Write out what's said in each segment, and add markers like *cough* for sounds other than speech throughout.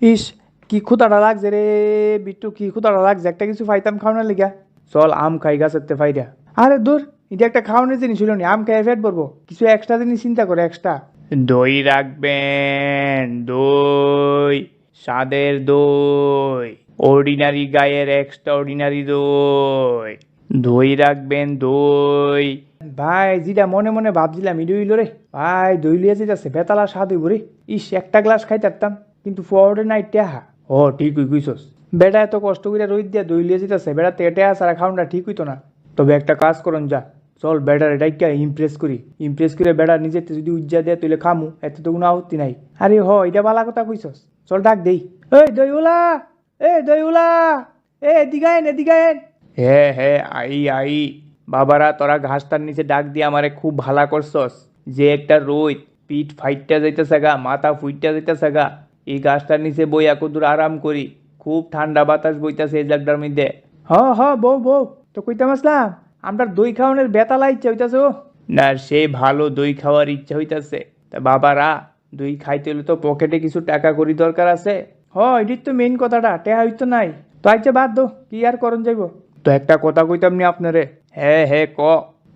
ইস কি ক্ষুদাটা লাগছে রে বিট্টু কি ক্ষুদাটা লাগছে? একটা কিছু পাইতাম খাওয়ানোর লিগা। চল আম খাই গাছের ফাইডা আরে দূর এটা একটা খাওয়ানোর জিনিস হলো নি আম খাই ফেট পড়ব কিছু এক্সট্রা জিনিস চিন্তা করে এক্সট্রা দই রাখবেন দই স্বাদের দই অর্ডিনারি গায়ের এক্সট্রা অর্ডিনারি দই। দই রাখবেন দই। ভাই যেটা মনে মনে ভাবছিলাম ইডু ইলো রে। ভাই দই লিয়ে যেতেছে বেতালা স্বাদ হইব রে। ইস একটা গ্লাস খাই পারতাম। কিন্তু ফোয়ার্ডে নাই টেহা। ও ঠিক হই কইছস। বেটা এত কষ্ট করে রোদ দিয়া দই লিয়ে যেতেছে বেটা টেহা সারা খাউনটা ঠিক হইতো না। তবে একটা কাজ করুন যা চল বেটার এটাই ইমপ্রেস করি। ইমপ্রেস করে বেটা নিজের যদি উজ্জা দেয় তুইলে খামু এত তো কোনো আপত্তি নাই। আরে হ এটা বালা কথা কইছস। চল ডাক দেই। এই দইউলা এ দইউলা এ এদিকে আইন এদিকে হে হে আই আই বাবারা তোরা ঘাসটার নিচে ডাক দিয়ে আমারে খুব ভালা করছস। যে একটা রোদ পিঠ ফাইটটা যাইতেছে গা মাথা ফুইটটা যাইতেছে গা। এই গাছটার নিচে বই দূর আরাম করি। খুব ঠান্ডা বাতাস বইতাছে এই জায়গাটার মধ্যে। হ হ বউ বউ তো কইতাম আসলাম আমরা দই খাওয়ানোর বেতালা ইচ্ছা হইতাছে ও। না সে ভালো দই খাওয়ার ইচ্ছা হইতাছে। তা বাবারা দই খাইতে হলে তো পকেটে কিছু টাকা করি দরকার আছে। হ এটির তো মেইন কথাটা টেহা হইতো নাই। তো আচ্ছা বাদ দো কি আর করন যাইব? তো একটা কথা কইতাম নি আপনারে? হ্যাঁ হ্যাঁ ক?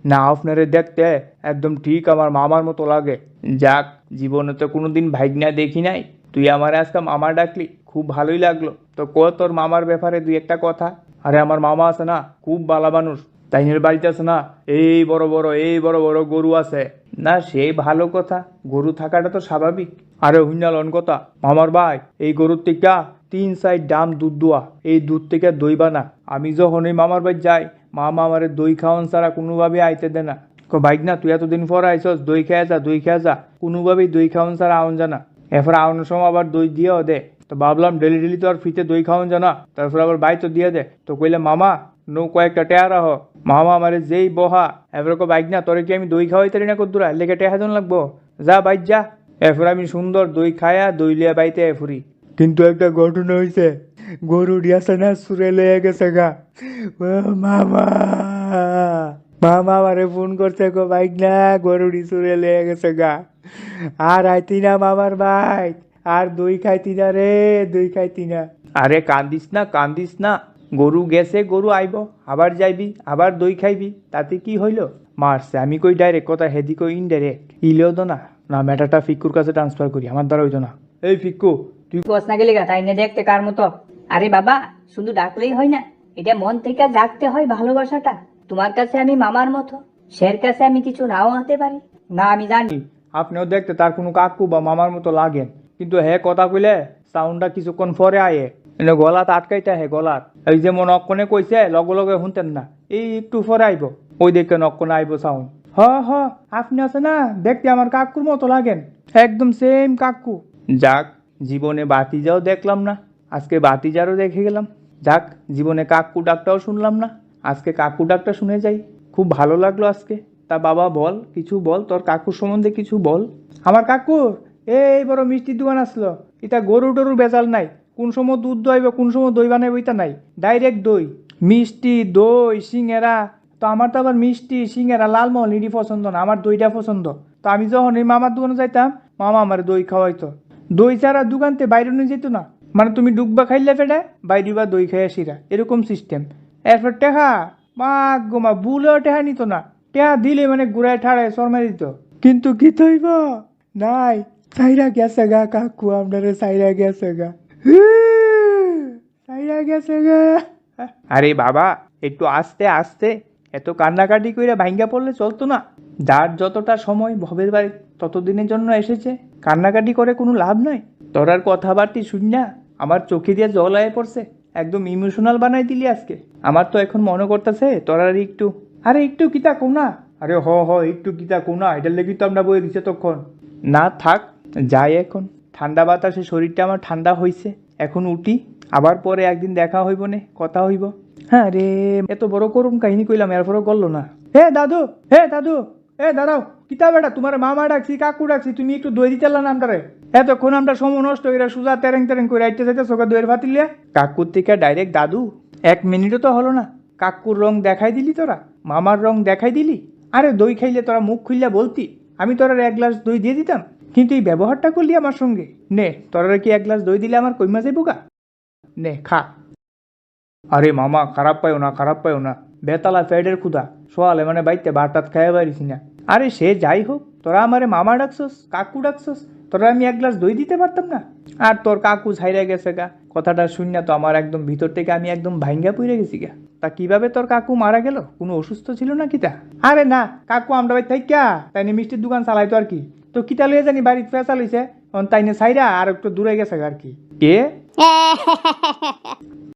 না আপনারে দেখতে একদম ঠিক আমার মামার মতো লাগে। যাক জীবনে তো কোনোদিন ভাইগনা দেখি নাই। তুই আমার আজকে মামা ডাকলি, খুব ভালোই লাগল। তো ক তোর মামার ব্যাপারে দুই একটা কথা। আরে আমার মামা আছে না, খুব বালা মানুষ, তাইনের বাড়িতে আছে না, এই বড় বড়, এই বড় বড় গরু আছে। না, সেই ভালো কথা, গরু থাকাটা তো স্বাভাবিক। আরে হুইনালন কথা, মামার ভাই, এই গরুর থেকে তিন সাইড ডাম দুধ দোয়া, এই দুধ থেকে দই বানা। আমি যখন এই মামার বাড়ি যাই, মামা আমারে দই খাওয়ান ছাড়া কোনোভাবে আইতে দে না। বাইক না তুই এতদিন পর আইসস দই খেয়ে যা, দই খেয়ে যা। কোনোভাবেই দই খাওয়ান ছাড়া আউন জানা এরপর আউনের সময় আবার দই দিয়েও দে। তো ভাবলাম ডেলি ডেলি তো আর ফ্রিতে দই খাওয়ান জানা তারপর আবার বাই তো দিয়ে দে। তো কইলে, মামা, নৌ কয়েকটা টেয়া রাহ। মামা আমারে যেই বহা। এবার কো বাইক না তোরে কি আমি দই খাওয়াই তারি না কদ্দুরা? লেগে টেহা জন লাগবো। যা বাইক যা। এরপর আমি সুন্দর দই খায়া দই লিয়া বাইতে ফুরি। কিন্তু একটা ঘটনা হয়েছে গরু ডিয়াছে না সুরে লয়ে গেছে গা। মামা! মামা আমারে ফোন করছে গো বাইক না গরুড়ি সুরে লয়ে গেছে গা। আর আইতি না মামার বাইক আর দই খাইতি না রে দই খাইতি না। আরে কান্দিস না কান্দিস না গরু গেছে গরু আইব আবার যাইবি আবার দই খাইবি তাতে কি হইল? মারছে আমি কই ডাইরেক্ট কথা হেদি কই ইনডাইরেক্ট ইলেও তো না না ম্যাটারটা ফিক্কুর কাছে ট্রান্সফার করি আমার দ্বারা হইতো না। এই ফিক্কু তুই বস না গেলে তাই না দেখতে কার মতো? আরে বাবা শুধু ডাকলেই হয় না এটা মন থেকে ডাকতে হয় ভালোবাসাটা। তোমার কাছে আমি মামার মতো? সের কাছে আমি কিছু নাও হতে পারি? না, আমি জানি। আপনিও দেখতে তার কোনো কাকু বা মামার মতো লাগেন। কিন্তু হে কথা কইলে সাউন্ডটা কিছুক্ষণ পরে আয়ে। এনে গলাত আটকাইতে হে গলাত। এই যে মন অক্ষণে কইছে, লগে লগে শুনতেন না। এই একটু পরে আইব। ওই দেখে অক্ষণে আইব সাউন্ড হ হ, আপনি আছে না? দেখতে আমার কাকুর মতো লাগেন। একদম সেম কাকু। যাক, জীবনে বাতিজাও দেখলাম না। আজকে বাতিজারও দেখে গেলাম। যাক, জীবনে কাকু ডাকটাও শুনলাম না। আজকে কাকু ডাকটা শুনে যাই। খুব ভালো লাগল আজকে। তা বাবা বল, কিছু বল? তোর কাকুর সম্বন্ধে কিছু বল। আমার কাকুর এই বড় মিষ্টির দোকান আসলো। এটা গরু টরু বেজাল নাই। কোন সময় দুধ দইব কোন সময় দই বানাইব, এটা নাই। ডাইরেক্ট দই। মিষ্টি, দই সিঙ্গেরা তো আমার তো আবার মিষ্টি সিঙ্গেরা লালমোহন ইডি পছন্দ না। আমার দইটা পছন্দ। তো আমি যখন এই মামার দোকানে যাইতাম, মামা আমার দই খাওয়াইতো। দই ছাড়া দোকানতে বাইরে নিয়ে যেত না। মানে তুমি ডুববা খাইলে ফেটে বাইরে বা দই খাইয়া সিরা এরকম সিস্টেম এরপর টেহা, মা গোমা বুলেও টেহা নিত না। টেহা দিলে মানে ঘুরায় ঠাড়ায় শর্মা দিত। কিন্তু কি তৈব? নাই, সাইরা গেছে গা কাকু আপনারে সাইরা গেছে গা। সাইরা গেছে গা। আরে বাবা, একটু আস্তে আস্তে। এত কান্নাকাটি কইরা ভাঙ্গা পড়লে চলতো না। যার যতটা সময় ভবের বাড়ি ততদিনের জন্য এসেছে, কান্নাকাটি করে কোনো লাভ নাই। তোরার কথাবার্তি শুন না, আমার চোখে দিয়ে জল আয়ে পড়ছে, একদম ইমোশনাল বানাই দিলি আজকে। আমার তো এখন মনে করতেছে তোরার একটু, আরে একটু কিতা কোনা আরে হ হ, একটু কিতা কোনা এটার লেগে তো আমরা বই দিছে তখন। না, থাক, যাই এখন। ঠান্ডা বাতাসে শরীরটা আমার ঠান্ডা হইছে, এখন উঠি, আবার পরে একদিন দেখা হইব নে, কথা হইব। হ্যাঁ রে, এত বড় করুন কাহিনী কইলাম, এরপরও করল না। হে দাদু হে দাদু, এ দাঁড়াও কিতা বেটা, তোমার মামা ডাকছি, কাকু ডাকছি, তুমি একটু দই দিতে না নামটারে এতক্ষণ আমরা সময় নষ্ট করে সুজা তেরেং তেরেং করে আইতে যাইতে চোখে দইয়ের ভাতিলে। কাকুর থেকে ডাইরেক্ট দাদু এক মিনিটও তো হলো না। কাকুর রং দেখাই দিলি তোরা, মামার রং দেখাই দিলি? আরে দই খাইলে তোরা মুখ খুললে বলতি, আমি তোরা এক গ্লাস দই দিয়ে দিতাম। কিন্তু এই ব্যবহারটা করলি আমার সঙ্গে। নে তোরা কি এক গ্লাস দই দিলে আমার কইমা যাইব গা? নে, খা। আরে মামা, খারাপ পাইও না, খারাপ পাইও না। বেতালা ফেডের ক্ষুদা সোয়ালে মানে বাইতে ভাত খাইয়া পারিস না। আরে সে যাই হোক তোরা আমারে মামা ডাকছস, কাকু ডাকছস, তোরা আমি এক গ্লাস দই দিতে পারতাম না? আর তোর কাকু ছাইরা গেছে গা। কথাটা শুন তো, আমার একদম ভিতর থেকে আমি একদম ভাইঙ্গা পড়ে গেছি গা। তা কীভাবে তোর কাকু মারা গেল? কোনো অসুস্থ ছিল না কিতা আরে না, কাকু আমরা বাড়ি থাইকা, তাই নিয়ে মিষ্টির দোকান চালাইতো আর কি। তো কিতা লইয়া জানি বাড়িতে ফেসা লইছে তাইনে সাইরা আর একটু দূরে গেছে আর কি। কে? *laughs*